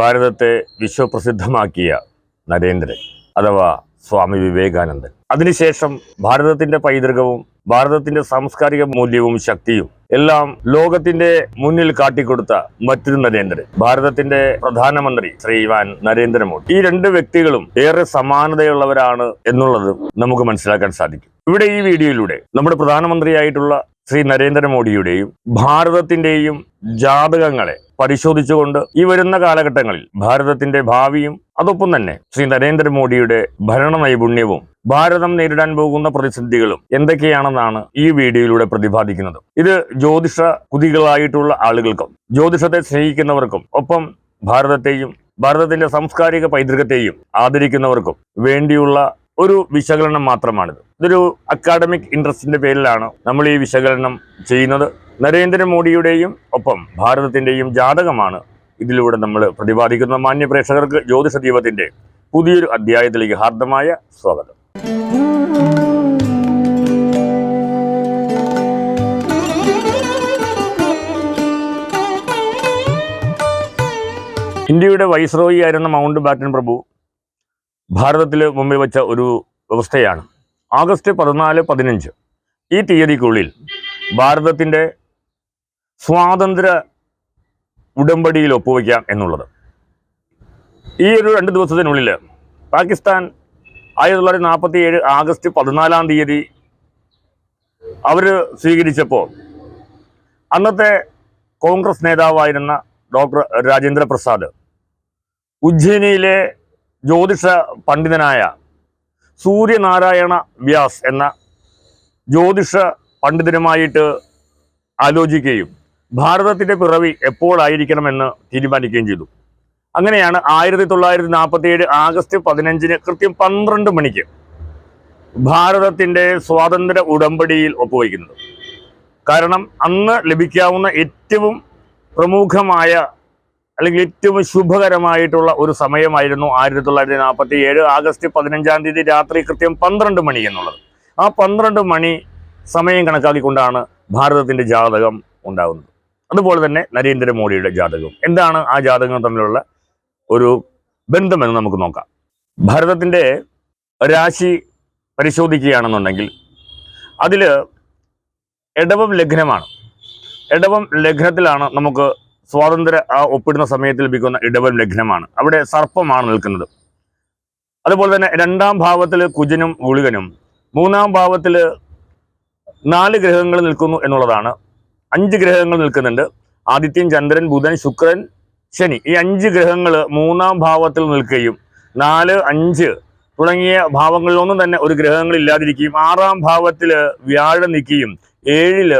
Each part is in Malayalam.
ഭാരതത്തെ വിശ്വപ്രസിദ്ധമാക്കിയ നരേന്ദ്രൻ അഥവാ സ്വാമി വിവേകാനന്ദൻ. അതിനുശേഷം ഭാരതത്തിന്റെ പൈതൃകവും ഭാരതത്തിന്റെ സാംസ്കാരിക മൂല്യവും ശക്തിയും എല്ലാം ലോകത്തിന്റെ മുന്നിൽ കാട്ടിക്കൊടുത്ത മറ്റൊരു നരേന്ദ്രൻ. ഭാരതത്തിന്റെ പ്രധാനമന്ത്രി ശ്രീവാൻ നരേന്ദ്രമോദി ഈ രണ്ട് വ്യക്തികളും ഏറെ സമാനതയുള്ളവരാണ് എന്നുള്ളത് നമുക്ക് മനസ്സിലാക്കാൻ സാധിക്കും. ഇവിടെ ഈ വീഡിയോയിലൂടെ നമ്മുടെ പ്രധാനമന്ത്രിയായിട്ടുള്ള ശ്രീ നരേന്ദ്രമോദിയുടെയും ഭാരതത്തിന്റെയും ജാതകങ്ങളെ പരിശോധിച്ചുകൊണ്ട് ഈ വരുന്ന കാലഘട്ടങ്ങളിൽ ഭാരതത്തിന്റെ ഭാവിയും അതൊപ്പം തന്നെ ശ്രീ നരേന്ദ്രമോദിയുടെ ഭരണ നൈപുണ്യവും ഭാരതം നേരിടാൻ പോകുന്ന പ്രതിസന്ധികളും എന്തൊക്കെയാണെന്നാണ് ഈ വീഡിയോയിലൂടെ പ്രതിപാദിക്കുന്നത്. ഇത് ജ്യോതിഷ കുതികളായിട്ടുള്ള ആളുകൾക്കും ജ്യോതിഷത്തെ സ്നേഹിക്കുന്നവർക്കും ഒപ്പം ഭാരതത്തെയും ഭാരതത്തിന്റെ സാംസ്കാരിക പൈതൃകത്തെയും ആദരിക്കുന്നവർക്കും വേണ്ടിയുള്ള ഒരു വിശകലനം മാത്രമാണിത്. ഇതൊരു അക്കാഡമിക് ഇൻട്രസ്റ്റിന്റെ പേരിലാണ് നമ്മൾ ഈ വിശകലനം ചെയ്യുന്നത്. നരേന്ദ്രമോദിയുടെയും ഒപ്പം ഭാരതത്തിന്റെയും ജാതകമാണ് ഇതിലൂടെ നമ്മൾ പ്രതിപാദിക്കുന്ന മാന്യ പ്രേക്ഷകർക്ക് ജ്യോതിഷ ദീപത്തിന്റെ പുതിയൊരു അധ്യായത്തിലേക്ക് ഹാർദമായ സ്വാഗതം. ഇന്ത്യയുടെ വൈസ്രോയി ആയിരുന്ന മൗണ്ട് ബാറ്റൻ പ്രഭു ഭാരതത്തിൽ മുമ്പിൽ വെച്ച ഒരു വ്യവസ്ഥയാണ്. ആഗസ്റ്റ് പതിനാല് പതിനഞ്ച് ഈ തീയതിക്കുള്ളിൽ ഭാരതത്തിന്റെ സ്വാതന്ത്ര്യ ഉടമ്പടിയിൽ ഒപ്പുവയ്ക്കാം എന്നുള്ളത്. ഈ ഒരു രണ്ട് ദിവസത്തിനുള്ളിൽ പാകിസ്ഥാൻ ആയിരത്തി തൊള്ളായിരത്തി നാൽപ്പത്തി ഏഴ് ആഗസ്റ്റ് പതിനാലാം തീയതി അവർ സ്വീകരിച്ചപ്പോൾ അന്നത്തെ കോൺഗ്രസ് നേതാവായിരുന്ന ഡോക്ടർ രാജേന്ദ്ര പ്രസാദ് ഉജ്ജയിനിയിലെ ജ്യോതിഷ പണ്ഡിതനായ സൂര്യനാരായണ വ്യാസ് എന്ന ജ്യോതിഷ പണ്ഡിതനുമായിട്ട് ആലോചിക്കുകയും ഭാരതത്തിന്റെ പിറവി എപ്പോഴായിരിക്കണമെന്ന് തീരുമാനിക്കുകയും ചെയ്തു. അങ്ങനെയാണ് ആയിരത്തി തൊള്ളായിരത്തി നാൽപ്പത്തി ഏഴ് ആഗസ്റ്റ് പതിനഞ്ചിന് കൃത്യം പന്ത്രണ്ട് മണിക്ക് ഭാരതത്തിന്റെ സ്വാതന്ത്ര്യ ഉടമ്പടിയിൽ ഒപ്പുവയ്ക്കുന്നത്. കാരണം അന്ന് ലഭിക്കാവുന്ന ഏറ്റവും പ്രമുഖമായ അല്ലെങ്കിൽ ഏറ്റവും ശുഭകരമായിട്ടുള്ള ഒരു സമയമായിരുന്നു ആയിരത്തി തൊള്ളായിരത്തി നാൽപ്പത്തി ഏഴ് ആഗസ്റ്റ് പതിനഞ്ചാം തീയതി രാത്രി കൃത്യം പന്ത്രണ്ട് മണി എന്നുള്ളത്. ആ പന്ത്രണ്ട് മണി സമയം കണക്കാക്കിക്കൊണ്ടാണ് ഭാരതത്തിന്റെ ജാതകം ഉണ്ടാകുന്നത്. അതുപോലെ തന്നെ നരേന്ദ്രമോദിയുടെ ജാതകം എന്താണ് ആ ജാതകം തമ്മിലുള്ള ഒരു ബന്ധമെന്ന് നമുക്ക് നോക്കാം. ഭാരതത്തിന്റെ രാശി പരിശോധിക്കുകയാണെന്നുണ്ടെങ്കിൽ അതിൽ ഇടവം ലഗ്നമാണ്. ഇടവം ലഗ്നത്തിലാണ് നമുക്ക് സ്വാതന്ത്ര്യ ആ ഒപ്പിടുന്ന സമയത്ത് ലഭിക്കുന്ന ഇടവം ലഗ്നമാണ്. അവിടെ സർപ്പമാണ് നിൽക്കുന്നത്. അതുപോലെ തന്നെ രണ്ടാം ഭാവത്തിൽ കുജനും ഗുളികനും മൂന്നാം ഭാവത്തിൽ നാല് ഗ്രഹങ്ങൾ നിൽക്കുന്നു എന്നുള്ളതാണ് അഞ്ച് ഗ്രഹങ്ങൾ നിൽക്കുന്നുണ്ട്. ആദിത്യൻ ചന്ദ്രൻ ബുധൻ ശുക്രൻ ശനി. ഈ അഞ്ച് ഗ്രഹങ്ങൾ മൂന്നാം ഭാവത്തിൽ നിൽക്കുകയും നാല് അഞ്ച് തുടങ്ങിയ ഭാവങ്ങളിലൊന്നും തന്നെ ഒരു ഗ്രഹങ്ങൾ ഇല്ലാതിരിക്കുകയും ആറാം ഭാവത്തിൽ വ്യാഴം നിൽക്കുകയും ഏഴിൽ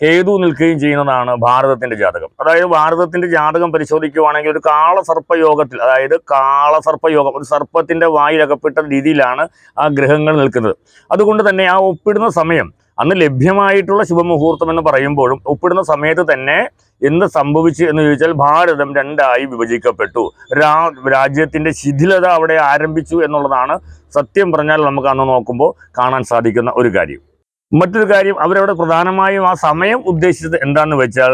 കേതു നിൽക്കുകയും ചെയ്യുന്നതാണ് ഭാരതത്തിന്റെ ജാതകം. അതായത് ഭാരതത്തിന്റെ ജാതകം പരിശോധിക്കുകയാണെങ്കിൽ ഒരു കാളസർപ്പയോഗത്തിൽ അതായത് കാളസർപ്പയോഗം ഒരു സർപ്പത്തിന്റെ വായിലകപ്പെട്ട രീതിയിലാണ് ആ ഗ്രഹങ്ങൾ നിൽക്കുന്നത്. അതുകൊണ്ട് തന്നെ ആ ഒപ്പിടുന്ന സമയം അന്ന് ലഭ്യമായിട്ടുള്ള ശുഭമുഹൂർത്തം എന്ന് പറയുമ്പോഴും ഒപ്പിടുന്ന സമയത്ത് തന്നെ എന്ത് സംഭവിച്ചു എന്ന് ചോദിച്ചാൽ ഭാരതം രണ്ടായി വിഭജിക്കപ്പെട്ടു. രാ രാജ്യത്തിന്റെ ശിഥിലത അവിടെ ആരംഭിച്ചു എന്നുള്ളതാണ് സത്യം പറഞ്ഞാൽ നമുക്ക് അന്ന് നോക്കുമ്പോൾ കാണാൻ സാധിക്കുന്ന ഒരു കാര്യം. മറ്റൊരു കാര്യം അവരവിടെ പ്രധാനമായും ആ സമയം ഉദ്ദേശിച്ചത് എന്താന്ന് വെച്ചാൽ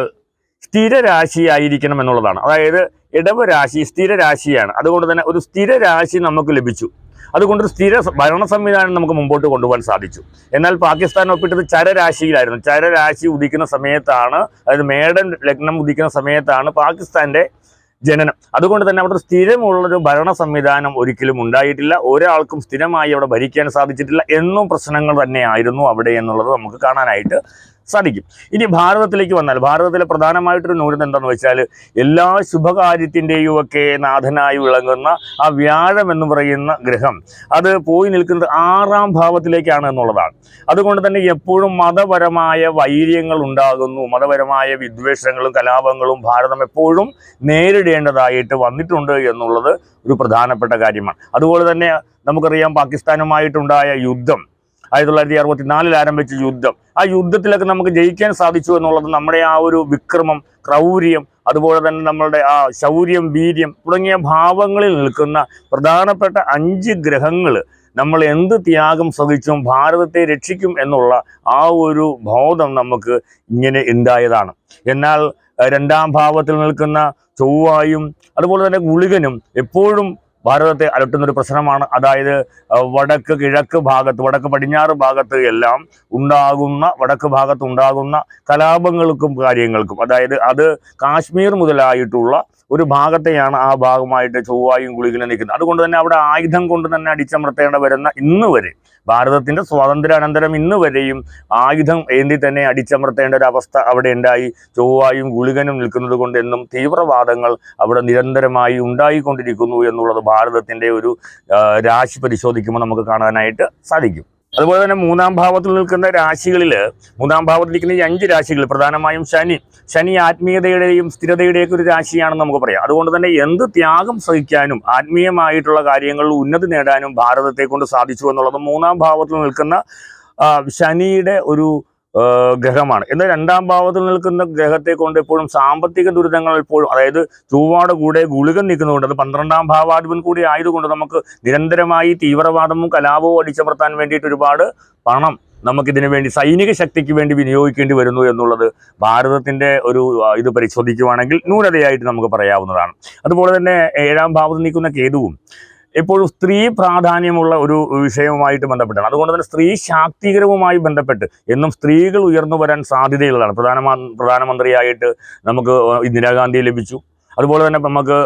സ്ഥിരരാശിയായിരിക്കണം എന്നുള്ളതാണ്. അതായത് ഇടവരാശി സ്ഥിരരാശിയാണ് അതുകൊണ്ട് തന്നെ ഒരു സ്ഥിരരാശി നമുക്ക് ലഭിച്ചു. അതുകൊണ്ട് ഒരു സ്ഥിര ഭരണ സംവിധാനം നമുക്ക് മുമ്പോട്ട് കൊണ്ടുപോകാൻ സാധിച്ചു. എന്നാൽ പാകിസ്ഥാൻ ഒപ്പിട്ടത് ചരരാശിയിലായിരുന്നു. ചരരാശി ഉദിക്കുന്ന സമയത്താണ് അതായത് മേടൻ ലഗ്നം ഉദിക്കുന്ന സമയത്താണ് പാകിസ്ഥാന്റെ ജനനം. അതുകൊണ്ട് തന്നെ അവിടെ സ്ഥിരമുള്ളൊരു ഭരണ സംവിധാനം ഒരിക്കലും ഉണ്ടായിട്ടില്ല. ഒരാൾക്കും സ്ഥിരമായി അവിടെ ഭരിക്കാൻ സാധിച്ചിട്ടില്ല. എന്നും പ്രശ്നങ്ങൾ തന്നെയായിരുന്നു അവിടെ എന്നുള്ളത് നമുക്ക് കാണാനായിട്ട് സാധിക്കും. ഇനി ഭാരതത്തിലേക്ക് വന്നാൽ ഭാരതത്തിലെ പ്രധാനമായിട്ടൊരു ന്യൂനത എന്താണെന്ന് വെച്ചാൽ എല്ലാ ശുഭകാര്യത്തിന്റെയും ഒക്കെ നാഥനായി വിളങ്ങുന്ന ആ വ്യാഴം എന്ന് പറയുന്ന ഗ്രഹം. അത് പോയി നിൽക്കുന്നത് ആറാം ഭാവത്തിലേക്കാണ് എന്നുള്ളതാണ്. അതുകൊണ്ട് തന്നെ എപ്പോഴും മതപരമായ വൈര്യങ്ങൾ ഉണ്ടാകുന്നു. മതപരമായ വിദ്വേഷങ്ങളും കലാപങ്ങളും ഭാരതം എപ്പോഴും നേരിടേണ്ടതായിട്ട് വന്നിട്ടുണ്ട് എന്നുള്ളത് ഒരു പ്രധാനപ്പെട്ട കാര്യമാണ്. അതുപോലെ തന്നെ നമുക്കറിയാം പാകിസ്ഥാനുമായിട്ടുണ്ടായ യുദ്ധം. ആയിരത്തി തൊള്ളായിരത്തി അറുപത്തിനാലിൽ ആരംഭിച്ച യുദ്ധം. ആ യുദ്ധത്തിലൊക്കെ നമുക്ക് ജയിക്കാൻ സാധിച്ചു എന്നുള്ളത് നമ്മുടെ ആ ഒരു വിക്രമം ക്രൗര്യം അതുപോലെ തന്നെ നമ്മളുടെ ആ ശൗര്യം വീര്യം തുടങ്ങിയ ഭാവങ്ങളിൽ നിൽക്കുന്ന പ്രധാനപ്പെട്ട അഞ്ച് ഗ്രഹങ്ങൾ നമ്മൾ എന്ത് ത്യാഗം സഹിച്ചും ഭാരതത്തെ രക്ഷിക്കും എന്നുള്ള ആ ഒരു ബോധം നമുക്ക് ഇങ്ങനെ ഉണ്ടായതാണ്. എന്നാൽ രണ്ടാം ഭാവത്തിൽ നിൽക്കുന്ന ചൊവ്വായും അതുപോലെ തന്നെ ഗുളികനും എപ്പോഴും ഭാരതത്തെ അലട്ടുന്ന ഒരു പ്രശ്നമാണ്. അതായത് വടക്ക് കിഴക്ക് ഭാഗത്ത് വടക്ക് പടിഞ്ഞാറ് ഭാഗത്ത് എല്ലാം ഉണ്ടാകുന്ന വടക്ക് ഭാഗത്ത് ഉണ്ടാകുന്ന കലാപങ്ങൾക്കും കാര്യങ്ങൾക്കും അതായത് അത് കാശ്മീർ മുതലായിട്ടുള്ള ഒരു ഭാഗത്തെയാണ് ആ ഭാഗമായിട്ട് ചൊവ്വായും ഗുളികനും നിൽക്കുന്നത്. അതുകൊണ്ട് തന്നെ അവിടെ ആയുധം കൊണ്ട് തന്നെ അടിച്ചമർത്തേണ്ട വരുന്ന ഇന്ന് വരെ ഭാരതത്തിന്റെ സ്വാതന്ത്ര്യാനന്തരം ഇന്ന് വരെയും ആയുധം ഏന്തി തന്നെ അടിച്ചമർത്തേണ്ട ഒരു അവസ്ഥ അവിടെ ഉണ്ടായി. ചൊവ്വായും ഗുളികനും നിൽക്കുന്നത് കൊണ്ട് എന്നും തീവ്രവാദങ്ങൾ അവിടെ നിരന്തരമായി ഉണ്ടായിക്കൊണ്ടിരിക്കുന്നു എന്നുള്ളത് ഭാരതത്തിന്റെ ഒരു രാശി പരിശോധിക്കുമ്പോൾ നമുക്ക് കാണാനായിട്ട് സാധിക്കും. അതുപോലെ തന്നെ മൂന്നാം ഭാവത്തിൽ നിൽക്കുന്ന രാശികളിൽ മൂന്നാം ഭാവത്തിൽ നിൽക്കുന്ന ഈ അഞ്ച് രാശികൾ പ്രധാനമായും ശനി. ശനി ആത്മീയതയുടെയും സ്ഥിരതയുടെയൊക്കെ ഒരു രാശിയാണെന്ന് നമുക്ക് പറയാം. അതുകൊണ്ട് തന്നെ എന്ത് ത്യാഗം സഹിക്കാനും ആത്മീയമായിട്ടുള്ള കാര്യങ്ങളിൽ ഉന്നതി നേടാനും ഭാരതത്തെ കൊണ്ട് സാധിച്ചു എന്നുള്ളത് മൂന്നാം ഭാവത്തിൽ നിൽക്കുന്ന ശനിയുടെ ഒരു ഗ്രഹമാണ്. എന്നാൽ രണ്ടാം ഭാവത്തിൽ നിൽക്കുന്ന ഗ്രഹത്തെ കൊണ്ട് എപ്പോഴും സാമ്പത്തിക ദുരിതങ്ങൾ എപ്പോഴും അതായത് ചൊവ്വാട് കൂടെ ഗുളികൻ നിൽക്കുന്നതുകൊണ്ട് അത് പന്ത്രണ്ടാം ഭാവാധിപൻ കൂടി ആയതുകൊണ്ട് നമുക്ക് നിരന്തരമായി തീവ്രവാദവും കലാപവും അടിച്ചമർത്താൻ വേണ്ടിയിട്ട് ഒരുപാട് പണം നമുക്കിതിനു വേണ്ടി സൈനിക ശക്തിക്ക് വേണ്ടി വിനിയോഗിക്കേണ്ടി വരുന്നു എന്നുള്ളത് ഭാരതത്തിന്റെ ഒരു ഇത് പരിശോധിക്കുവാണെങ്കിൽ ന്യൂനതയായിട്ട് നമുക്ക് പറയാവുന്നതാണ്. അതുപോലെ തന്നെ ഏഴാം ഭാവത്തിൽ നിൽക്കുന്ന കേതുവും എപ്പോഴും സ്ത്രീ പ്രാധാന്യമുള്ള ഒരു വിഷയവുമായിട്ട് ബന്ധപ്പെട്ടാണ്. അതുകൊണ്ട് തന്നെ സ്ത്രീ ശാക്തീകരവുമായി ബന്ധപ്പെട്ട് എന്നും സ്ത്രീകൾ ഉയർന്നു വരാൻ സാധ്യതയുള്ളതാണ്. പ്രധാനമ പ്രധാനമന്ത്രിയായിട്ട് നമുക്ക് ഇന്ദിരാഗാന്ധി ലഭിച്ചു. അതുപോലെ തന്നെ നമുക്ക്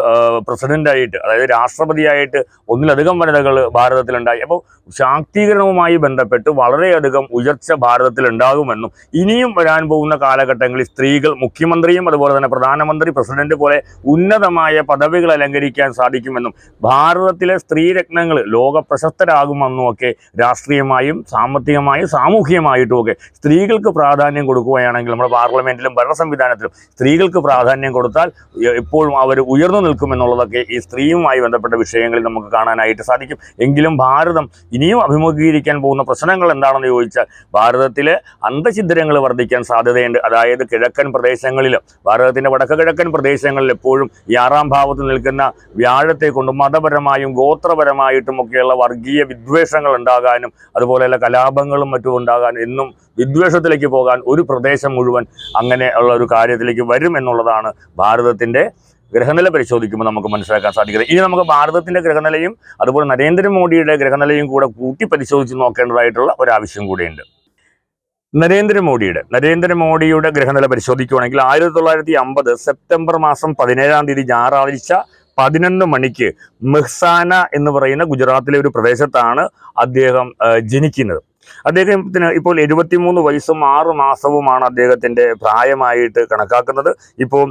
പ്രസിഡന്റായിട്ട് അതായത് രാഷ്ട്രപതിയായിട്ട് ഒന്നിലധികം വനിതകൾ ഭാരതത്തിലുണ്ടായി. അപ്പോൾ ശാക്തീകരണവുമായി ബന്ധപ്പെട്ട് വളരെയധികം ഉയർച്ച ഭാരതത്തിൽ ഉണ്ടാകുമെന്നും ഇനിയും വരാൻ പോകുന്ന കാലഘട്ടങ്ങളിൽ സ്ത്രീകൾ മുഖ്യമന്ത്രിയും അതുപോലെ തന്നെ പ്രധാനമന്ത്രി പ്രസിഡന്റ് പോലെ ഉന്നതമായ പദവികൾ അലങ്കരിക്കാൻ സാധിക്കുമെന്നും ഭാരതത്തിലെ സ്ത്രീരത്നങ്ങൾ ലോക പ്രശസ്തരാകുമെന്നും ഒക്കെ രാഷ്ട്രീയമായും സാമ്പത്തികമായും സാമൂഹികമായിട്ടും ഒക്കെ സ്ത്രീകൾക്ക് പ്രാധാന്യം കൊടുക്കുകയാണെങ്കിൽ നമ്മുടെ പാർലമെന്റിലും ഭരണ സംവിധാനത്തിലും സ്ത്രീകൾക്ക് പ്രാധാന്യം കൊടുത്താൽ എ- എപ്പോഴും അവർ ഉയർന്നു നിൽക്കുമെന്നുള്ളതൊക്കെ ഈ സ്ത്രീയുമായി ബന്ധപ്പെട്ട വിഷയങ്ങളിൽ നമുക്ക് കാണാനായിട്ട് സാധിക്കും. എങ്കിലും ഭാരതം ഇനിയും അഭിമുഖീകരിക്കാൻ പോകുന്ന പ്രശ്നങ്ങൾ എന്താണെന്ന് ചോദിച്ചാൽ ഭാരതത്തിലെ അന്തഛിദ്രങ്ങൾ വർദ്ധിക്കാൻ സാധ്യതയുണ്ട്. അതായത് കിഴക്കൻ പ്രദേശങ്ങളിൽ ഭാരതത്തിന്റെ വടക്ക് കിഴക്കൻ പ്രദേശങ്ങളിൽ എപ്പോഴും ഈ ആറാം ഭാവത്ത് നിൽക്കുന്ന വ്യാഴത്തെ കൊണ്ട് മതപരമായും ഗോത്രപരമായിട്ടും ഒക്കെയുള്ള വർഗീയ വിദ്വേഷങ്ങൾ ഉണ്ടാകാനും അതുപോലെയുള്ള കലാപങ്ങളും മറ്റും ഉണ്ടാകാനും എന്നും വിദ്വേഷത്തിലേക്ക് പോകാൻ ഒരു പ്രദേശം മുഴുവൻ അങ്ങനെ ഉള്ള ഒരു കാര്യത്തിലേക്ക് വരും എന്നുള്ളതാണ് ഭാരതത്തിന്റെ ഗ്രഹനില പരിശോധിക്കുമ്പോൾ നമുക്ക് മനസ്സിലാക്കാൻ സാധിക്കുന്നത് ഇനി നമുക്ക് ഭാരതത്തിന്റെ ഗ്രഹനിലയും അതുപോലെ നരേന്ദ്രമോദിയുടെ ഗ്രഹനിലയും കൂടെ കൂട്ടി പരിശോധിച്ച് നോക്കേണ്ടതായിട്ടുള്ള ഒരു ആവശ്യം കൂടിയുണ്ട്. നരേന്ദ്രമോദിയുടെ നരേന്ദ്രമോദിയുടെ ഗ്രഹനില പരിശോധിക്കുകയാണെങ്കിൽ ആയിരത്തി തൊള്ളായിരത്തി അമ്പത് സെപ്റ്റംബർ മാസം പതിനേഴാം തീയതി ഞായറാഴ്ച പതിനൊന്ന് മണിക്ക് മെഹ്സാന എന്ന് പറയുന്ന ഗുജറാത്തിലെ ഒരു പ്രദേശത്താണ് അദ്ദേഹം ജനിക്കുന്നത്. അദ്ദേഹത്തിന് ഇപ്പോൾ എഴുപത്തിമൂന്ന് വയസ്സും ആറ് മാസവുമാണ് അദ്ദേഹത്തിന്റെ പ്രായമായിട്ട് കണക്കാക്കുന്നത്. ഇപ്പോൾ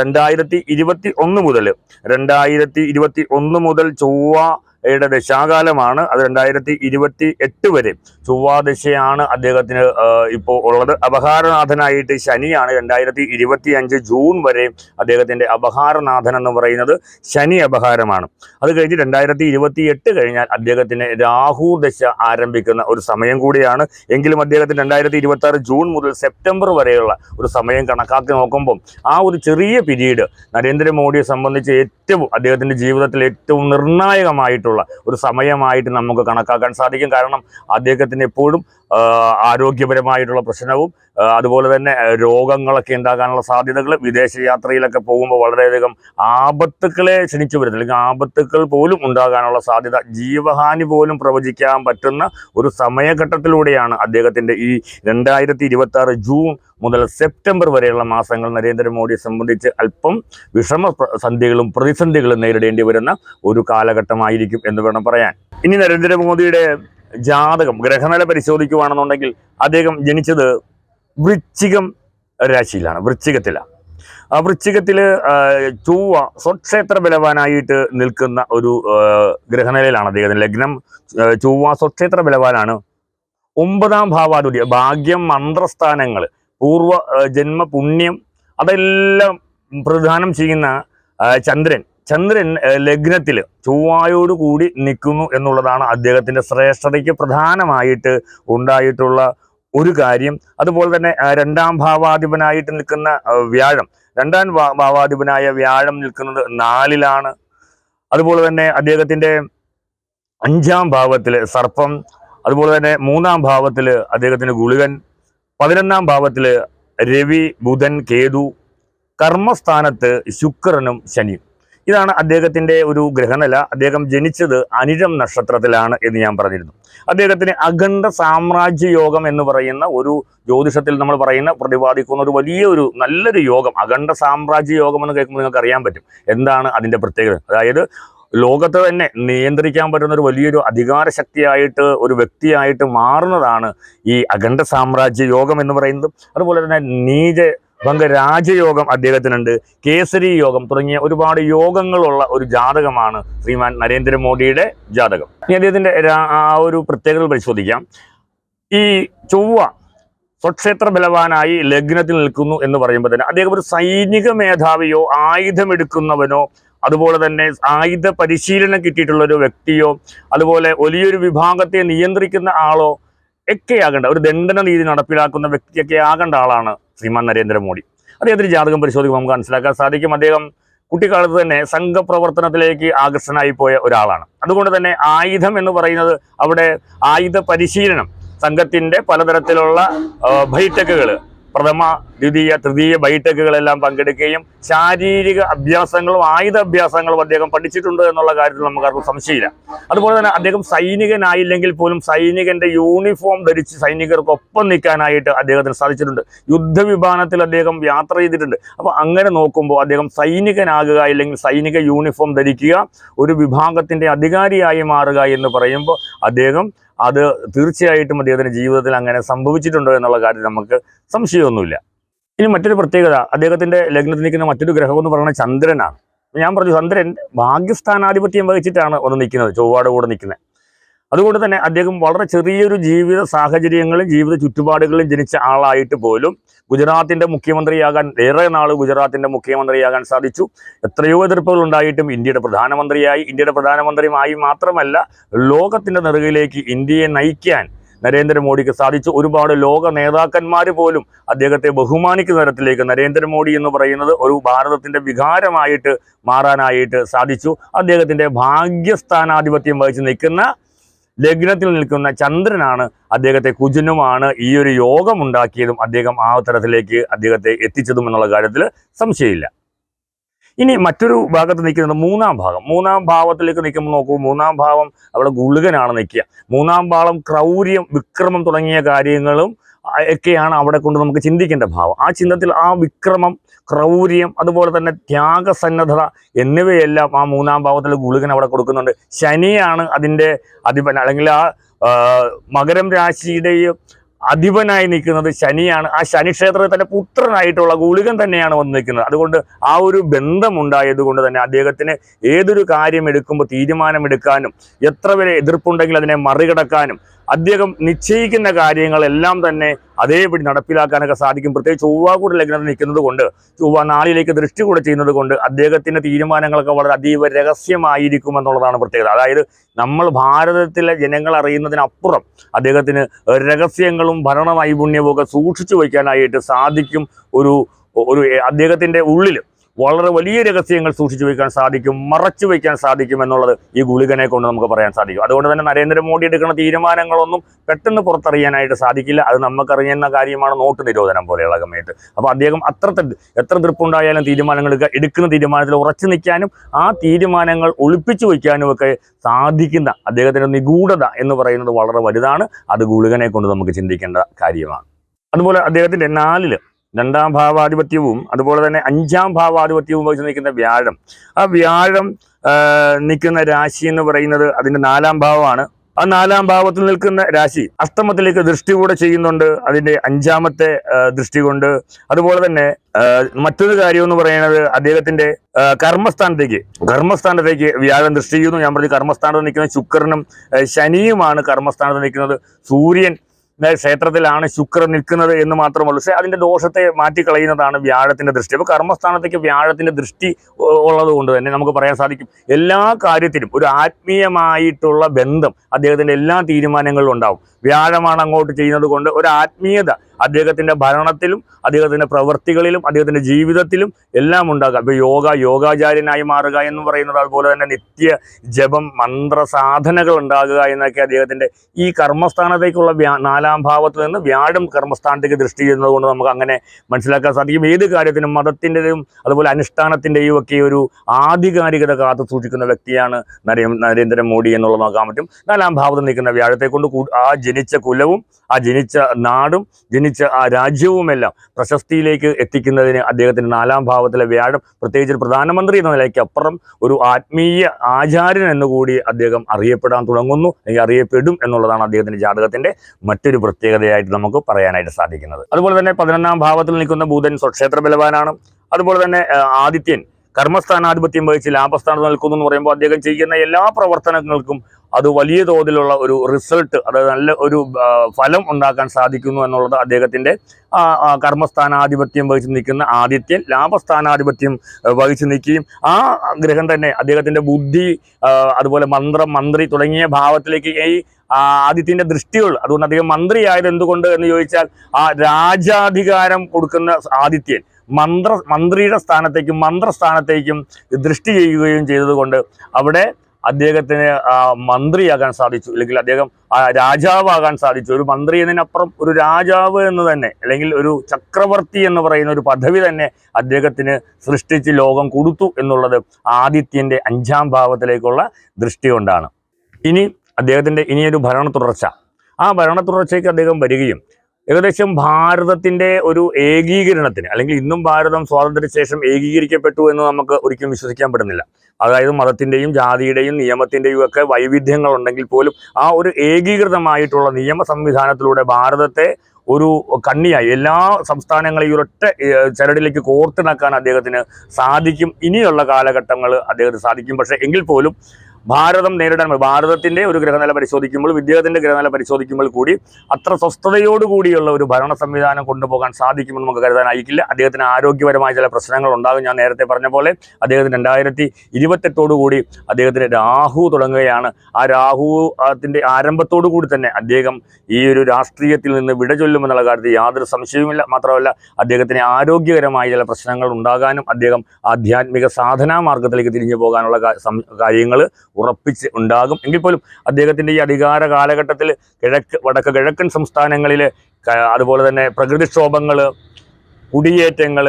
രണ്ടായിരത്തി ഇരുപത്തി ഒന്ന് മുതൽ രണ്ടായിരത്തി ഇരുപത്തി ഒന്ന് മുതൽ ചൊവ്വയുടെ ദശാകാലമാണ് അത് രണ്ടായിരത്തി ഇരുപത്തി എട്ട് വരെ ചൊവ്വാദശയാണ് അദ്ദേഹത്തിന് ഇപ്പോൾ ഉള്ളത്. അപഹാരനാഥനായിട്ട് ശനിയാണ് രണ്ടായിരത്തി ഇരുപത്തി അഞ്ച് ജൂൺ വരെ അദ്ദേഹത്തിന്റെ അപഹാരനാഥൻ എന്ന് പറയുന്നത് ശനി അപഹാരമാണ്. അത് കഴിഞ്ഞ് രണ്ടായിരത്തി ഇരുപത്തി എട്ട് കഴിഞ്ഞാൽ അദ്ദേഹത്തിന് രാഹു ദശ ആരംഭിക്കുന്ന ഒരു സമയം കൂടിയാണ്. എങ്കിലും അദ്ദേഹത്തിന് രണ്ടായിരത്തി ഇരുപത്തി ആറ് ജൂൺ മുതൽ സെപ്റ്റംബർ വരെയുള്ള ഒരു സമയം കണക്കാക്കി നോക്കുമ്പോൾ ആ ഒരു ചെറിയ പിരീഡ് നരേന്ദ്രമോദിയെ സംബന്ധിച്ച് ഏറ്റവും അദ്ദേഹത്തിന്റെ ജീവിതത്തിൽ ഏറ്റവും നിർണായകമായിട്ടുള്ള ഒരു സമയമായിട്ട് നമുക്ക് കണക്കാക്കാൻ സാധിക്കും. കാരണം അദ്ദേഹത്തിന് എപ്പോഴും ആരോഗ്യപരമായിട്ടുള്ള പ്രശ്നവും അതുപോലെ തന്നെ രോഗങ്ങളൊക്കെ ഉണ്ടാകാനുള്ള സാധ്യതകൾ വിദേശ യാത്രയിലൊക്കെ പോകുമ്പോൾ വളരെയധികം ആപത്തുക്കളെ ക്ഷണിച്ചു വരുന്നത് അല്ലെങ്കിൽ ആപത്തുക്കൾ പോലും ഉണ്ടാകാനുള്ള സാധ്യത ജീവഹാനി പോലും പ്രവചിക്കാൻ പറ്റുന്ന ഒരു സമയഘട്ടത്തിലൂടെയാണ് അദ്ദേഹത്തിന്റെ ഈ രണ്ടായിരത്തി ഇരുപത്തി ആറ് ജൂൺ മുതൽ സെപ്റ്റംബർ വരെയുള്ള മാസങ്ങൾ നരേന്ദ്രമോദിയെ സംബന്ധിച്ച് അല്പം വിഷമ സന്ധികളും പ്രതിസന്ധികളും നേരിടേണ്ടി വരുന്ന ഒരു കാലഘട്ടമായിരിക്കും എന്ന് വേണം പറയാൻ. ഇനി നരേന്ദ്രമോദിയുടെ ജാതകം ഗ്രഹനില പരിശോധിക്കുകയാണെന്നുണ്ടെങ്കിൽ അദ്ദേഹം ജനിച്ചത് വൃശ്ചികം രാശിയിലാണ് വൃശ്ചികത്തിലാണ് ആ വൃശ്ചികത്തിൽ ചൊവ്വ സ്വക്ഷേത്ര ബലവാനായിട്ട് നിൽക്കുന്ന ഒരു ഗ്രഹനിലയിലാണ് അദ്ദേഹത്തിന് ലഗ്നം ചൊവ്വ സ്വക്ഷേത്ര ബലവാനാണ്. ഒമ്പതാം ഭാവാതുര്യ ഭാഗ്യം മന്ത്രസ്ഥാനങ്ങൾ പൂർവ ജന്മ പുണ്യം അതെല്ലാം പ്രധാനം ചെയ്യുന്ന ചന്ദ്രൻ. ചന്ദ്രൻ ലഗ്നത്തിൽ ചൊവ്വായോട് കൂടി നിൽക്കുന്നു എന്നുള്ളതാണ് അദ്ദേഹത്തിന്റെ ശ്രേഷ്ഠതയ്ക്ക് പ്രധാനമായിട്ട് ഉണ്ടായിട്ടുള്ള ഒരു കാര്യം. അതുപോലെ തന്നെ രണ്ടാം ഭാവാധിപനായിട്ട് നിൽക്കുന്ന വ്യാഴം. രണ്ടാം ഭാവാധിപനായ വ്യാഴം നിൽക്കുന്നത് നാലിലാണ്. അതുപോലെ തന്നെ അദ്ദേഹത്തിന്റെ അഞ്ചാം ഭാവത്തിൽ സർപ്പം. അതുപോലെ തന്നെ മൂന്നാം ഭാവത്തിൽ അദ്ദേഹത്തിന് ഗുളികൻ. പതിനൊന്നാം ഭാവത്തിൽ രവി ബുധൻ കേതു. കർമ്മസ്ഥാനത്ത് ശുക്രനും ശനിയും. ഇതാണ് അദ്ദേഹത്തിന്റെ ഒരു ഗ്രഹനില. അദ്ദേഹം ജനിച്ചത് അനിഴം നക്ഷത്രത്തിലാണ് എന്ന് ഞാൻ പറഞ്ഞിരുന്നു. അദ്ദേഹത്തിന് അഖണ്ഡ സാമ്രാജ്യ യോഗം എന്ന് പറയുന്ന ഒരു ജ്യോതിഷത്തിൽ നമ്മൾ പറയുന്ന പ്രതിപാദിക്കുന്ന ഒരു വലിയ ഒരു നല്ലൊരു യോഗം. അഖണ്ഡ സാമ്രാജ്യ യോഗം എന്ന് കേൾക്കുമ്പോൾ നിങ്ങൾക്ക് അറിയാൻ പറ്റും. എന്താണ് അതിന്റെ പ്രത്യേകത? അതായത് ലോകത്ത് തന്നെ നിയന്ത്രിക്കാൻ പറ്റുന്ന ഒരു വലിയൊരു അധികാര ശക്തിയായിട്ട് ഒരു വ്യക്തിയായിട്ട് മാറുന്നതാണ് ഈ അഖണ്ഡ സാമ്രാജ്യ യോഗം എന്ന് പറയുന്നത്. അതുപോലെ തന്നെ നീച ഭംഗ രാജയോഗം അദ്ദേഹത്തിനുണ്ട്. കേസരി യോഗം തുടങ്ങിയ ഒരുപാട് യോഗങ്ങളുള്ള ഒരു ജാതകമാണ് ശ്രീമാൻ നരേന്ദ്രമോദിയുടെ ജാതകം. ഇനി അദ്ദേഹത്തിന്റെ ആ ഒരു പ്രത്യേകത പരിശോധിക്കാം. ഈ ചൊവ്വ സ്വക്ഷേത്ര ബലവാനായി ലഗ്നത്തിൽ നിൽക്കുന്നു എന്ന് പറയുമ്പോൾ തന്നെ അദ്ദേഹം ഒരു സൈനിക മേധാവിയോ ആയുധമെടുക്കുന്നവനോ അതുപോലെ തന്നെ ആയുധ പരിശീലനം കിട്ടിയിട്ടുള്ള ഒരു വ്യക്തിയോ അതുപോലെ വലിയൊരു വിഭാഗത്തെ നിയന്ത്രിക്കുന്ന ആളോ ഒക്കെ ആകേണ്ട ഒരു ദണ്ഡന രീതി നടപ്പിലാക്കുന്ന വ്യക്തിയൊക്കെ ആകേണ്ട ആളാണ് ശ്രീമാൻ നരേന്ദ്രമോദി. അദ്ദേഹത്തിന്റെ ജാതകം പരിശോധിക്കുമ്പോൾ നമുക്ക് മനസ്സിലാക്കാൻ സാധിക്കും അദ്ദേഹം കുട്ടിക്കാലത്ത് തന്നെ സംഘപ്രവർത്തനത്തിലേക്ക് ആകർഷനായി പോയ ഒരാളാണ്. അതുകൊണ്ട് തന്നെ ആയുധം എന്ന് പറയുന്നത് അവിടെ ആയുധ പരിശീലനം സംഘത്തിന്റെ പലതരത്തിലുള്ള ബൈഠക്കുകൾ പ്രഥമ ദ്വിതീയ തൃതീയ ബൈടെക്കുകളെല്ലാം പങ്കെടുക്കുകയും ശാരീരിക അഭ്യാസങ്ങളും ആയുധ അഭ്യാസങ്ങളും അദ്ദേഹം പഠിച്ചിട്ടുണ്ട് എന്നുള്ള കാര്യത്തിൽ നമുക്ക് ആർക്കും സംശയമില്ല. അതുപോലെ തന്നെ അദ്ദേഹം സൈനികനായില്ലെങ്കിൽ പോലും സൈനികന്റെ യൂണിഫോം ധരിച്ച് സൈനികർക്കൊപ്പം നിൽക്കാനായിട്ട് അദ്ദേഹത്തിന് സാധിച്ചിട്ടുണ്ട്. യുദ്ധവിഭാഗത്തിൽ അദ്ദേഹം യാത്ര ചെയ്തിട്ടുണ്ട്. അപ്പോൾ അങ്ങനെ നോക്കുമ്പോൾ അദ്ദേഹം സൈനികനാകുക അല്ലെങ്കിൽ സൈനിക യൂണിഫോം ധരിക്കുക ഒരു വിഭാഗത്തിന്റെ അധികാരിയായി മാറുക എന്ന് പറയുമ്പോൾ അദ്ദേഹം അത് തീർച്ചയായിട്ടും അദ്ദേഹത്തിന്റെ ജീവിതത്തിൽ അങ്ങനെ സംഭവിച്ചിട്ടുണ്ടോ എന്നുള്ള കാര്യം നമുക്ക് സംശയമൊന്നുമില്ല. ഇനി മറ്റൊരു പ്രത്യേകത അദ്ദേഹത്തിന്റെ ലഗ്നത്തിൽ നിൽക്കുന്ന മറ്റൊരു ഗ്രഹം എന്ന് പറയുന്നത് ചന്ദ്രനാണ്. ഞാൻ പറഞ്ഞു ചന്ദ്രൻ ഭാഗ്യസ്ഥാനാധിപത്യം വഹിച്ചിട്ടാണ് ഒന്ന് നിൽക്കുന്നത് ചൊവ്വാട് കൂടെ നിൽക്കുന്നത്. അതുകൊണ്ട് തന്നെ അദ്ദേഹം വളരെ ചെറിയൊരു ജീവിത സാഹചര്യങ്ങളും ജീവിത ചുറ്റുപാടുകളും ജനിച്ച ആളായിട്ട് പോലും ഗുജറാത്തിന്റെ മുഖ്യമന്ത്രിയാകാൻ ഏറെ നാൾ ഗുജറാത്തിന്റെ മുഖ്യമന്ത്രിയാകാൻ സാധിച്ചു. എത്രയോ എതിർപ്പുകൾ ഉണ്ടായിട്ടും ഇന്ത്യയുടെ പ്രധാനമന്ത്രിയായി ഇന്ത്യയുടെ പ്രധാനമന്ത്രിയുമായി മാത്രമല്ല ലോകത്തിന്റെ നെറുകയിലേക്ക് ഇന്ത്യയെ നയിക്കാൻ നരേന്ദ്രമോദിക്ക് സാധിച്ചു. ഒരുപാട് ലോക നേതാക്കന്മാർ പോലും അദ്ദേഹത്തെ ബഹുമാനിക്കുന്ന തരത്തിലേക്ക് നരേന്ദ്രമോദി എന്ന് പറയുന്നത് ഒരു ഭാരതത്തിന്റെ വികാരമായിട്ട് മാറാനായിട്ട് സാധിച്ചു. അദ്ദേഹത്തിന്റെ ഭാഗ്യസ്ഥാനാധിപത്യം വഹിച്ച് നിൽക്കുന്ന ലഗ്നത്തിൽ നിൽക്കുന്ന ചന്ദ്രനാണ് അദ്ദേഹത്തെ കുജനുമാണ് ഈ ഒരു യോഗം ഉണ്ടാക്കിയതും അദ്ദേഹം ആ തരത്തിലേക്ക് അദ്ദേഹത്തെ എത്തിച്ചതും എന്നുള്ള കാര്യത്തിൽ സംശയമില്ല. ഇനി മറ്റൊരു ഭാഗത്ത് നിൽക്കുന്നത് മൂന്നാം ഭാഗം. മൂന്നാം ഭാവത്തിലേക്ക് നിൽക്കുമ്പോൾ നോക്കൂ മൂന്നാം ഭാവം അവിടെ ഗുളികനാണ് നിൽക്കുക. മൂന്നാം ഭാവം ക്രൗര്യം വിക്രമം തുടങ്ങിയ കാര്യങ്ങളും ഒക്കെയാണ് അവിടെ കൊണ്ട് നമുക്ക് ചിന്തിക്കേണ്ട ഭാവം. ആ ചിന്തത്തിൽ ആ വിക്രമം ക്രൗര്യം അതുപോലെ തന്നെ ത്യാഗസന്നദ്ധത എന്നിവയെല്ലാം ആ മൂന്നാം ഭാവത്തിൽ ഗുളികൻ അവിടെ കൊടുക്കുന്നുണ്ട്. ശനിയാണ് അതിന്റെ അധിപൻ അല്ലെങ്കിൽ ആ മകരം രാശിയുടെയും അധിപനായി നിൽക്കുന്നത് ശനിയാണ്. ആ ശനി ക്ഷേത്രത്തിൽ തന്നെ പുത്രനായിട്ടുള്ള ഗുളികൻ തന്നെയാണ് വന്ന് നിൽക്കുന്നത്. അതുകൊണ്ട് ആ ഒരു ബന്ധമുണ്ടായത് കൊണ്ട് തന്നെ അദ്ദേഹത്തിന് ഏതൊരു കാര്യം എടുക്കുമ്പോൾ തീരുമാനമെടുക്കാനും എത്ര വരെ എതിർപ്പുണ്ടെങ്കിൽ അതിനെ മറികടക്കാനും അദ്ദേഹം നിശ്ചയിക്കുന്ന കാര്യങ്ങളെല്ലാം തന്നെ അതേപടി നടപ്പിലാക്കാനൊക്കെ സാധിക്കും. പ്രത്യേകിച്ച് ചൊവ്വ കൂടെ ലഗ്നത്തിൽ നിൽക്കുന്നത് കൊണ്ട് ചൊവ്വ നാളിലേക്ക് ദൃഷ്ടി കൂടെ ചെയ്യുന്നത് കൊണ്ട് അദ്ദേഹത്തിന്റെ തീരുമാനങ്ങളൊക്കെ വളരെ അതീവ രഹസ്യമായിരിക്കും എന്നുള്ളതാണ് പ്രത്യേകത. അതായത് നമ്മൾ ഭാരതത്തിലെ ജനങ്ങൾ അറിയുന്നതിനപ്പുറം അദ്ദേഹത്തിന് രഹസ്യങ്ങളും ഭരണ നൈപുണ്യവും ഒക്കെ സൂക്ഷിച്ചു വയ്ക്കാനായിട്ട് സാധിക്കും ഒരു ഒരു അദ്ദേഹത്തിന്റെ ഉള്ളിൽ വളരെ വലിയ രഹസ്യങ്ങൾ സൂക്ഷിച്ചു വയ്ക്കാൻ സാധിക്കും മറച്ചു വയ്ക്കാൻ സാധിക്കും എന്നുള്ളത് ഈ ഗുളികനെ കൊണ്ട് നമുക്ക് പറയാൻ സാധിക്കും. അതുകൊണ്ട് തന്നെ നരേന്ദ്രമോദി എടുക്കുന്ന തീരുമാനങ്ങളൊന്നും പെട്ടെന്ന് പുറത്തറിയാനായിട്ട് സാധിക്കില്ല. അത് നമുക്കറിയുന്ന കാര്യമാണ് നോട്ട് നിരോധനം പോലെയുള്ള സമയത്ത്. അപ്പോൾ അദ്ദേഹം അത്ര എത്ര തൃപ്പുണ്ടായാലും തീരുമാനങ്ങൾ എടുക്ക- എടുക്കുന്ന തീരുമാനത്തിൽ ഉറച്ചു നിൽക്കാനും ആ തീരുമാനങ്ങൾ ഒളിപ്പിച്ചു വയ്ക്കാനും ഒക്കെ സാധിക്കുന്ന അദ്ദേഹത്തിന്റെ നിഗൂഢത എന്ന് പറയുന്നത് വളരെ വലുതാണ്. അത് ഗുളികനെ കൊണ്ട് നമുക്ക് ചിന്തിക്കേണ്ട കാര്യമാണ്. അതുപോലെ അദ്ദേഹത്തിന്റെ നാലിൽ രണ്ടാം ഭാവാധിപത്യവും അതുപോലെ തന്നെ അഞ്ചാം ഭാവാധിപത്യവും വഹിച്ച് നിൽക്കുന്ന വ്യാഴം. ആ വ്യാഴം നിൽക്കുന്ന രാശി എന്ന് പറയുന്നത് അതിന്റെ നാലാം ഭാവമാണ്. ആ നാലാം ഭാവത്തിൽ നിൽക്കുന്ന രാശി അഷ്ടമത്തിലേക്ക് ദൃഷ്ടി കൂടെ ചെയ്യുന്നുണ്ട്. അതിന്റെ അഞ്ചാമത്തെ ദൃഷ്ടി കൊണ്ട്. അതുപോലെ തന്നെ മറ്റൊരു കാര്യം എന്ന് പറയുന്നത് അദ്ദേഹത്തിന്റെ കർമ്മസ്ഥാനത്തേക്ക് കർമ്മസ്ഥാനത്തേക്ക് വ്യാഴം ദൃഷ്ടി ചെയ്യുന്നു. ഞാൻ പറഞ്ഞു കർമ്മസ്ഥാനത്ത് നിൽക്കുന്ന ശുക്രനും ശനിയുമാണ് കർമ്മസ്ഥാനത്ത് നിൽക്കുന്നത്. സൂര്യൻ ക്ഷേത്രത്തിലാണ് ശുക്രൻ നിൽക്കുന്നത് എന്ന് മാത്രമല്ല പക്ഷേ അതിന്റെ ദോഷത്തെ മാറ്റിക്കളയുന്നതാണ് വ്യാഴത്തിന്റെ ദൃഷ്ടി. അപ്പോൾ കർമ്മസ്ഥാനത്തേക്ക് വ്യാഴത്തിന്റെ ദൃഷ്ടി ഉള്ളത് കൊണ്ട് തന്നെ നമുക്ക് പറയാൻ സാധിക്കും എല്ലാ കാര്യത്തിലും ഒരു ആത്മീയമായിട്ടുള്ള ബന്ധം അദ്ദേഹത്തിന്റെ എല്ലാ തീരുമാനങ്ങളിലും ഉണ്ടാവും. വ്യാഴമാണ് അങ്ങോട്ട് ചെയ്യുന്നത് കൊണ്ട് ഒരു ആത്മീയത അദ്ദേഹത്തിന്റെ ഭരണത്തിലും അദ്ദേഹത്തിന്റെ പ്രവൃത്തികളിലും അദ്ദേഹത്തിന്റെ ജീവിതത്തിലും എല്ലാം ഉണ്ടാകുക അപ്പോൾ യോഗ യോഗാചാര്യനായി മാറുക എന്ന് പറയുന്നത് അതുപോലെ തന്നെ നിത്യ ജപം മന്ത്ര സാധനകൾ ഉണ്ടാകുക എന്നൊക്കെ അദ്ദേഹത്തിന്റെ ഈ കർമ്മസ്ഥാനത്തേക്കുള്ള നാലാം ഭാവത്തിൽ നിന്ന് വ്യാഴം കർമ്മസ്ഥാനത്തേക്ക് ദൃഷ്ടി ചെയ്യുന്നത് കൊണ്ട് നമുക്ക് അങ്ങനെ മനസ്സിലാക്കാൻ സാധിക്കും. ഏത് കാര്യത്തിനും മതത്തിന്റെയും അതുപോലെ അനുഷ്ഠാനത്തിന്റെയും ഒക്കെ ഒരു ആധികാരികത കാത്തു സൂക്ഷിക്കുന്ന വ്യക്തിയാണ് നരേ നരേന്ദ്രമോദി എന്നുള്ളത് നോക്കാൻ പറ്റും. നാലാം ഭാവത്തിൽ നിൽക്കുന്ന വ്യാഴത്തെ കൊണ്ട് ആ ജനിച്ച കുലവും ആ ജനിച്ച നാടും ജനിച്ച ആ രാജ്യവുമെല്ലാം പ്രശസ്തിയിലേക്ക് എത്തിക്കുന്നതിന് അദ്ദേഹത്തിന്റെ നാലാം ഭാവത്തിലെ വ്യാഴം പ്രത്യേകിച്ച് പ്രധാനമന്ത്രി എന്ന നിലയ്ക്ക് അപ്പുറം ഒരു ആത്മീയ ആചാര്യൻ എന്നുകൂടി അദ്ദേഹം അറിയപ്പെടാൻ തുടങ്ങുന്നു. അല്ലെങ്കിൽ അറിയപ്പെടും എന്നുള്ളതാണ് അദ്ദേഹത്തിന്റെ ജാതകത്തിന്റെ മറ്റൊരു പ്രത്യേകതയായിട്ട് നമുക്ക് പറയാനായിട്ട് സാധിക്കുന്നത്. അതുപോലെ തന്നെ പതിനൊന്നാം ഭാവത്തിൽ നിൽക്കുന്ന ബുധൻ സ്വക്ഷേത്ര ബലവാനാണ്. അതുപോലെ തന്നെ ആദിത്യൻ കർമ്മസ്ഥാനാധിപത്യം വഹിച്ച് ലാഭസ്ഥാനത്ത് നിൽക്കുന്നു എന്ന് പറയുമ്പോൾ അദ്ദേഹം ചെയ്യുന്ന എല്ലാ പ്രവർത്തനങ്ങൾക്കും അത് വലിയ തോതിലുള്ള ഒരു റിസൾട്ട് അതായത് നല്ല ഒരു ഫലം ഉണ്ടാക്കാൻ സാധിക്കുന്നു എന്നുള്ളത് ആ, കർമ്മസ്ഥാനാധിപത്യം വഹിച്ചു നിൽക്കുന്ന ആദിത്യൻ ലാഭസ്ഥാനാധിപത്യം വഹിച്ചു നിൽക്കുകയും ആ ഗ്രഹം തന്നെ അദ്ദേഹത്തിന്റെ ബുദ്ധി അതുപോലെ മന്ത്രം മന്ത്രി തുടങ്ങിയ ഭാവത്തിലേക്ക് ഈ ആദിത്യന്റെ ദൃഷ്ടികൾ അതുകൊണ്ട് അദ്ദേഹം മന്ത്രിയായത് എന്തുകൊണ്ട് എന്ന് ചോദിച്ചാൽ ആ രാജാധികാരം കൊടുക്കുന്ന ആദിത്യൻ മന്ത്ര മന്ത്രിയുടെ സ്ഥാനത്തേക്കും മന്ത്രസ്ഥാനത്തേക്കും ദൃഷ്ടി ചെയ്യുകയും ചെയ്തതുകൊണ്ട് അവിടെ അദ്ദേഹത്തിന് മന്ത്രിയാകാൻ സാധിച്ചു. അല്ലെങ്കിൽ അദ്ദേഹം രാജാവാകാൻ സാധിച്ചു. ഒരു മന്ത്രി എന്നതിനപ്പുറം ഒരു രാജാവ് എന്ന് തന്നെ അല്ലെങ്കിൽ ഒരു ചക്രവർത്തി എന്ന് പറയുന്ന ഒരു പദവി തന്നെ അദ്ദേഹത്തിന് സൃഷ്ടിച്ച് ലോകം കൊടുത്തു എന്നുള്ളത് ആദിത്യന്റെ അഞ്ചാം ഭാവത്തിലേക്കുള്ള ദൃഷ്ടി കൊണ്ടാണ്. ഇനി അദ്ദേഹത്തിന്റെ ഇനിയൊരു ഭരണ തുടർച്ച ആ ഭരണ തുടർച്ചയ്ക്ക് അദ്ദേഹം വരികയും ഏകദേശം ഭാരതത്തിന്റെ ഒരു ഏകീകരണത്തിന് അല്ലെങ്കിൽ ഇന്നും ഭാരതം സ്വാതന്ത്ര്യ ശേഷം ഏകീകരിക്കപ്പെട്ടു എന്ന് നമുക്ക് ഒരിക്കലും വിശ്വസിക്കാൻ പറ്റുന്നില്ല. അതായത് മതത്തിന്റെയും ജാതിയുടെയും നിയമത്തിന്റെയും ഒക്കെ വൈവിധ്യങ്ങൾ ഉണ്ടെങ്കിൽ പോലും ആ ഒരു ഏകീകൃതമായിട്ടുള്ള നിയമ സംവിധാനത്തിലൂടെ ഭാരതത്തെ ഒരു കണ്ണിയായി എല്ലാ സംസ്ഥാനങ്ങളെയും ഒരൊറ്റ ചരടിലേക്ക് കോർത്തിണക്കാൻ അദ്ദേഹത്തിന് സാധിക്കും. ഇനിയുള്ള കാലഘട്ടങ്ങൾ അദ്ദേഹത്തിന് സാധിക്കും. പക്ഷേ എങ്കിൽ പോലും ഭാരതം നേരിടാൻ ഭാരതത്തിന്റെ ഒരു ഗ്രഹനില പരിശോധിക്കുമ്പോൾ വിദ്യാർത്ഥിന്റെ ഗ്രഹനില പരിശോധിക്കുമ്പോൾ കൂടി അത്ര സ്വസ്ഥതയോടുകൂടിയുള്ള ഒരു ഭരണ സംവിധാനം കൊണ്ടുപോകാൻ സാധിക്കുമെന്ന് നമുക്ക് കരുതാനായിക്കില്ല അദ്ദേഹത്തിന് ആരോഗ്യപരമായ ചില പ്രശ്നങ്ങൾ ഉണ്ടാകും. ഞാൻ നേരത്തെ പറഞ്ഞ പോലെ അദ്ദേഹത്തിന് രണ്ടായിരത്തി ഇരുപത്തെട്ടോടു കൂടി അദ്ദേഹത്തിന് രാഹു തുടങ്ങുകയാണ്. ആ രാഹു രാഹുവിന്റെ ആരംഭത്തോടു കൂടി തന്നെ അദ്ദേഹം ഈ ഒരു രാഷ്ട്രീയത്തിൽ നിന്ന് വിട ചൊല്ലുമെന്നുള്ള കാര്യത്തിൽ യാതൊരു സംശയവുമില്ല. മാത്രമല്ല അദ്ദേഹത്തിന് ആരോഗ്യകരമായ ചില പ്രശ്നങ്ങൾ ഉണ്ടാകാനും അദ്ദേഹം ആധ്യാത്മിക സാധനാ മാർഗത്തിലേക്ക് തിരിഞ്ഞു പോകാനുള്ള കാര്യങ്ങൾ ഉറപ്പിച്ച് ഉണ്ടാകും. എങ്കിൽ പോലും അദ്ദേഹത്തിന്റെ ഈ അധികാര കാലഘട്ടത്തിൽ കിഴക്ക് വടക്ക് കിഴക്കൻ സംസ്ഥാനങ്ങളിൽ അതുപോലെ തന്നെ പ്രകൃതിക്ഷോഭങ്ങൾ കുടിയേറ്റങ്ങൾ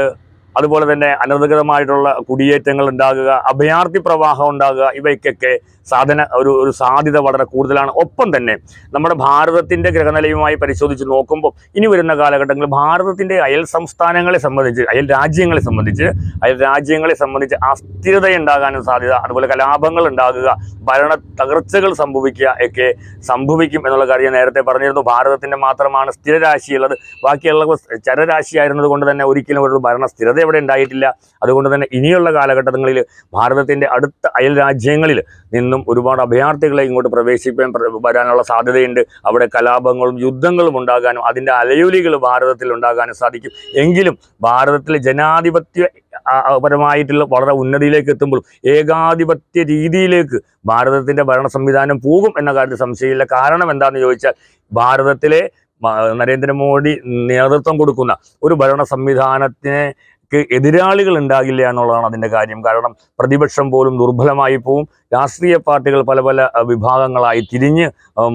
അതുപോലെ തന്നെ അനധികൃതമായിട്ടുള്ള കുടിയേറ്റങ്ങൾ ഉണ്ടാകുക അഭയാർത്ഥി പ്രവാഹം ഉണ്ടാകുക ഇവയ്ക്കൊക്കെ സാധന ഒരു ഒരു സാധ്യത വളരെ കൂടുതലാണ്. ഒപ്പം തന്നെ നമ്മുടെ ഭാരതത്തിന്റെ ഗ്രഹനിലയുമായി പരിശോധിച്ച് നോക്കുമ്പോൾ ഇനി വരുന്ന കാലഘട്ടങ്ങളിൽ ഭാരതത്തിന്റെ അയൽ സംസ്ഥാനങ്ങളെ സംബന്ധിച്ച് അയൽ രാജ്യങ്ങളെ സംബന്ധിച്ച് അയൽ രാജ്യങ്ങളെ സംബന്ധിച്ച് അസ്ഥിരത ഉണ്ടാകാനും സാധ്യത അതുപോലെ കലാപങ്ങൾ ഉണ്ടാകുക ഭരണ തകർച്ചകൾ സംഭവിക്കുക ഒക്കെ സംഭവിക്കും എന്നുള്ള കാര്യം നേരത്തെ പറഞ്ഞിരുന്നു. ഭാരതത്തിന്റെ മാത്രമാണ് സ്ഥിരരാശിയുള്ളത്. ബാക്കിയുള്ള ചരരാശിയായിരുന്നത് കൊണ്ട് തന്നെ ഒരിക്കലും ഒരു ഭരണ സ്ഥിരത ഇവിടെ ഉണ്ടായിട്ടില്ല. അതുകൊണ്ട് തന്നെ ഇനിയുള്ള കാലഘട്ടങ്ങളിൽ ഭാരതത്തിന്റെ അടുത്ത അയൽ രാജ്യങ്ങളിൽ നിന്നും ഒരുപാട് അഭയാർത്ഥികളെ ഇങ്ങോട്ട് പ്രവേശിക്കാൻ വരാനുള്ള സാധ്യതയുണ്ട്. അവിടെ കലാപങ്ങളും യുദ്ധങ്ങളും ഉണ്ടാകാനും അതിന്റെ അലയൊലികൾ ഭാരതത്തിൽ ഉണ്ടാകാനും സാധിക്കും. എങ്കിലും ഭാരതത്തിലെ ജനാധിപത്യ പരമായിട്ടുള്ള വളരെ ഉന്നതിയിലേക്ക് എത്തുമ്പോൾ ഏകാധിപത്യ രീതിയിലേക്ക് ഭാരതത്തിന്റെ ഭരണ സംവിധാനം പോകും എന്ന കാര്യത്തിൽ സംശയമില്ല. കാരണം എന്താണെന്ന് ചോദിച്ചാൽ ഭാരതത്തിലെ നരേന്ദ്രമോദി നേതൃത്വം കൊടുക്കുന്ന ഒരു ഭരണ സംവിധാനത്തിനെ ക്ക് എതിരാളികൾ ഉണ്ടാകില്ല എന്നുള്ളതാണ് അതിന്റെ കാര്യം. കാരണം പ്രതിപക്ഷം പോലും ദുർബലമായി പോവും. രാഷ്ട്രീയ പാർട്ടികൾ പല പല വിഭാഗങ്ങളായി തിരിഞ്ഞ്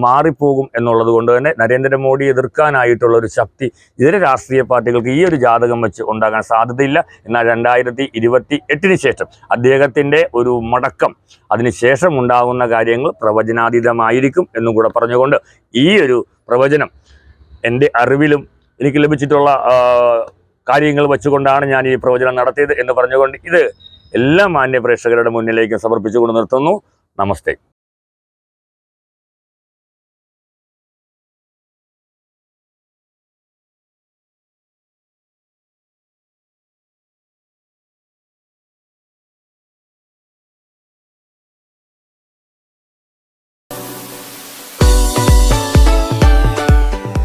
മാറിപ്പോകും എന്നുള്ളത് കൊണ്ട് തന്നെ നരേന്ദ്രമോദി എതിർക്കാനായിട്ടുള്ള ഒരു ശക്തി ഇതര രാഷ്ട്രീയ പാർട്ടികൾക്ക് ഈ ഒരു ജാതകം വെച്ച് ഉണ്ടാകാൻ സാധ്യതയില്ല. എന്നാൽ രണ്ടായിരത്തി ഇരുപത്തി എട്ടിന് ശേഷം അദ്ദേഹത്തിന്റെ ഒരു മടക്കം അതിനുശേഷം ഉണ്ടാകുന്ന കാര്യങ്ങൾ പ്രവചനാതീതമായിരിക്കും എന്നും കൂടെ പറഞ്ഞുകൊണ്ട് ഈ ഒരു പ്രവചനം എന്റെ അറിവിലും എനിക്ക് ലഭിച്ചിട്ടുള്ള കാര്യങ്ങൾ വെച്ചുകൊണ്ടാണ് ഞാൻ ഈ പ്രവചനം നടത്തിയത് എന്ന് പറഞ്ഞുകൊണ്ട് ഇത് എല്ലാ മാന്യ പ്രേക്ഷകരുടെ മുന്നിലേക്കും സമർപ്പിച്ചുകൊണ്ട് നിർത്തുന്നു. നമസ്തേ.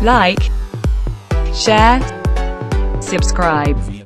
Like share, subscribe.